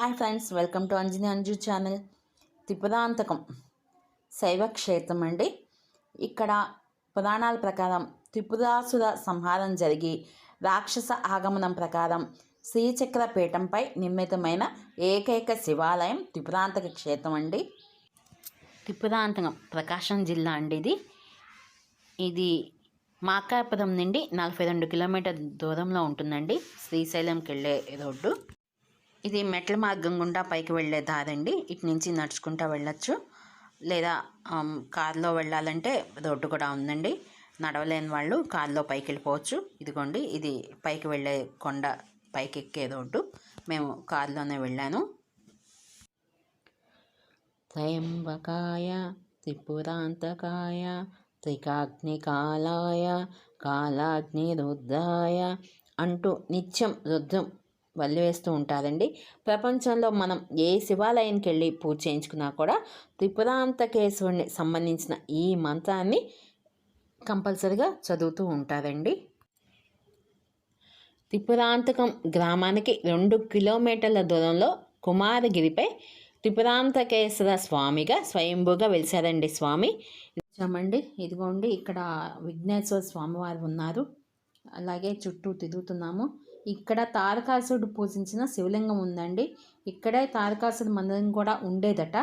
Hi friends welcome to Anjani Anju channel. Tripurantakam శైవ క్షేత్రం అండి. ఇక్కడ పురాణాల ప్రకారం త్రిపురాసుర సంహారం జరిగి రాక్షస ఆగమనం ప్రకారం శ్రీచక్ర పీఠంపై నిర్మితమైన ఏకైక శివాలయం త్రిపురాంతక క్షేత్రం అండి. త్రిపురాంతకం ప్రకాశం జిల్లా అండి ఇది. ఇది మాకాపురం నుండి నలభై రెండు కిలోమీటర్ దూరంలో ఉంటుందండి. శ్రీశైలంకి వెళ్ళే రోడ్డు. ఇది మెట్ల మార్గం గుండా పైకి వెళ్ళే దారండి. ఇటు నుంచి నడుచుకుంటూ వెళ్ళచ్చు. లేదా కారులో వెళ్ళాలంటే రోడ్డు కూడా ఉందండి. నడవలేని వాళ్ళు కారులో పైకి వెళ్ళిపోవచ్చు. ఇదిగోండి ఇది పైకి వెళ్ళే కొండ పైకి ఎక్కే రోడ్డు. మేము కారులోనే వెళ్ళాను. త్రయంబకాయ త్రిపురాంతకాయ త్రికాగ్నికాలాయ కాలాగ్నిరుద్రాయ అంటూ నిత్యం రుద్రం వల్లివేస్తూ ఉంటారండి ప్రపంచంలో మనం ఏ శివాలయానికి వెళ్ళి పూజ చేయించుకున్నా కూడా త్రిపురాంతకేశ్వరుని సంబంధించిన ఈ మంత్రాన్ని కంపల్సరిగా చదువుతూ ఉంటారండి త్రిపురాంతకం గ్రామానికి రెండు కిలోమీటర్ల దూరంలో కుమారగిరిపై త్రిపురాంతకేశ్వర స్వామిగా స్వయంభూగా వెలిసారండి స్వామి. వచ్చామండి ఇదిగోండి ఇక్కడ విఘ్నేశ్వర స్వామివారు ఉన్నారు. అలాగే చుట్టూ తిరుగుతున్నాము. ఇక్కడ తారకాసుడు పూజించిన శివలింగం ఉందండి. ఇక్కడే తారకాసుడు మందిరం కూడా ఉండేదట.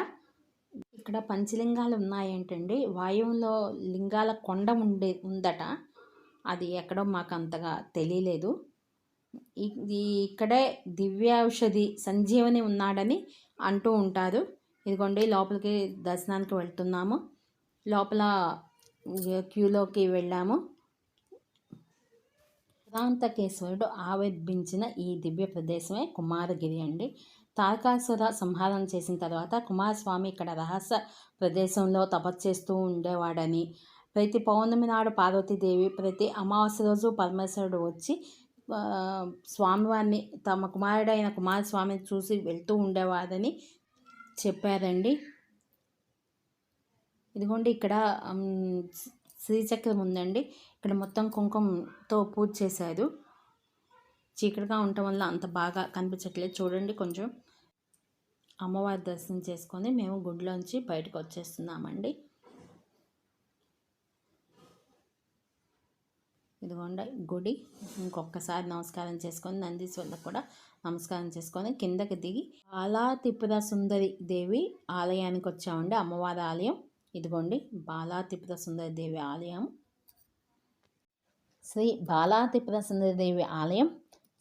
ఇక్కడ పంచలింగాలు ఉన్నాయంటండి. వాయువులో లింగాల కొండ ఉండే ఉందట. అది ఎక్కడో మాకు అంతగా తెలియలేదు. ఇది ఇక్కడే దివ్య ఔషధి సంజీవని ఉన్నాడని అంటూ ఉంటారు. ఇదిగోండి లోపలికి దర్శనానికి వెళ్తున్నాము. లోపల క్యూలోకి వెళ్ళాము. ప్రాంతకేశ్వరుడు ఆవిర్భించిన ఈ దివ్య ప్రదేశమే కుమారగిరి అండి. తారకాసుర సంహారం చేసిన తర్వాత కుమారస్వామి ఇక్కడ రహస్య ప్రదేశంలో తపస్సు చేస్తూ ఉండేవాడని. ప్రతి పౌర్ణమి నాడు పార్వతీదేవి ప్రతి అమావాస్య రోజు పరమేశ్వరుడు వచ్చి స్వామివారిని తమ కుమారుడైన కుమారస్వామిని చూసి వెళ్తూ ఉండేవాడని చెప్పారండి. ఇదిగోండి ఇక్కడ శ్రీచక్రం ఉందండి. ఇక్కడ మొత్తం కుంకుమతో పూజ చేశారు. చీకటిగా ఉండటం వల్ల అంత బాగా కనిపించట్లేదు. చూడండి కొంచెం. అమ్మవారి దర్శనం చేసుకొని మేము గుడిలోంచి బయటకు వచ్చేస్తున్నామండి. ఇదిగోండి గుడి. ఇంకొకసారి నమస్కారం చేసుకొని నందీశ్వరులకు కూడా నమస్కారం చేసుకొని కిందకి దిగి బాలా త్రిపుర సుందరి దేవి ఆలయానికి వచ్చామండి. అమ్మవారి ఆలయం. ఇదిగోండి బాలా త్రిపుర దేవి ఆలయం. శ్రీ బాలా త్రిపుర దేవి ఆలయం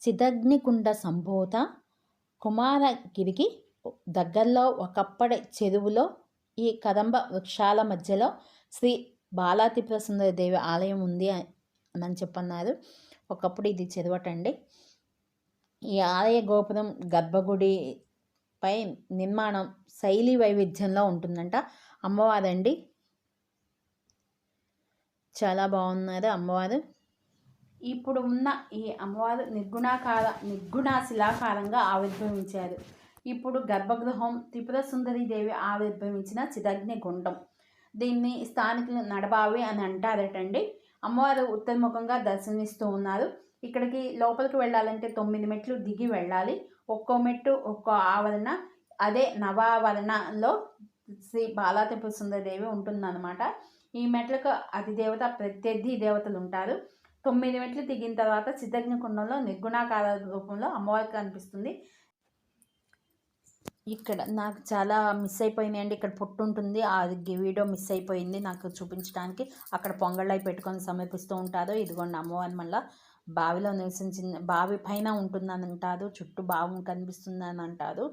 చిదగ్నికుండ సంభూత కుమారగిరికి దగ్గరలో ఒకప్పటి చెరువులో ఈ కదంబ వృక్షాల మధ్యలో శ్రీ బాలా త్రిపుర దేవి ఆలయం ఉంది అని చెప్పన్నారు. ఒకప్పుడు ఇది చెరువటండి. ఈ ఆలయ గోపురం గర్భగుడి పై నిర్మాణం శైలి వైవిధ్యంలో ఉంటుందంట. అమ్మవారండి. చాలా బాగున్నారు అమ్మవారు. ఇప్పుడు ఉన్న ఈ అమ్మవారు నిర్గుణాకార నిర్గుణ శిలాకారంగా ఆవిర్భవించారు. ఇప్పుడు గర్భగృహం త్రిపుర సుందరి దేవి ఆవిర్భవించిన చిదగ్ని గుండం. దీన్ని స్థానికులు నడబావి అని అంటారటండి. అమ్మవారు ఉత్తరముఖంగా దర్శనమిస్తూ ఉన్నారు. ఇక్కడికి లోపలికి వెళ్ళాలంటే తొమ్మిది మెట్లు దిగి వెళ్ళాలి. ఒక్కో మెట్టు ఒక్కో ఆవరణ అదే నవావరణలో శ్రీ బాలాత్రిపుర సుందరదేవి ఉంటుందన్నమాట. ఈ మెట్లకు అధిదేవత ప్రత్యర్థి దేవతలు ఉంటారు. తొమ్మిది మెట్లు దిగిన తర్వాత సిద్ధజ్ఞ కుండంలో నిర్గుణాకార రూపంలో అమ్మవారికి కనిపిస్తుంది. ఇక్కడ నాకు చాలా మిస్ అయిపోయినాయండి ఇక్కడ పొట్టు ఉంటుంది. ఆ వీడియో మిస్ అయిపోయింది నాకు చూపించడానికి. అక్కడ పొంగళ్ళై పెట్టుకొని సమర్పిస్తూ ఉంటారు. ఇదిగోండి అమ్మవారి మళ్ళీ బావిలో నివసించింది బావి పైన ఉంటుందని అంటారు. చుట్టూ బావి కనిపిస్తుందని అంటారు.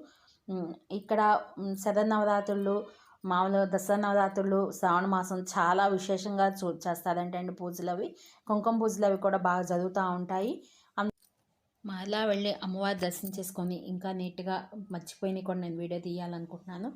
ఇక్కడ ఉమ్, శరన్నవరాత్రులు మామూలుగా దసరా నవరాత్రులు శ్రావణ మాసం చాలా విశేషంగా చూ చేస్తారంటే అండి పూజలు అవి. కుంకుమ పూజలు అవి కూడా బాగా జరుగుతూ ఉంటాయి. మరలా వెళ్ళి అమ్మవారి దర్శనం చేసుకొని ఇంకా నీట్గా మర్చిపోయినాయి కూడా నేను వీడియో తీయాలనుకుంటున్నాను.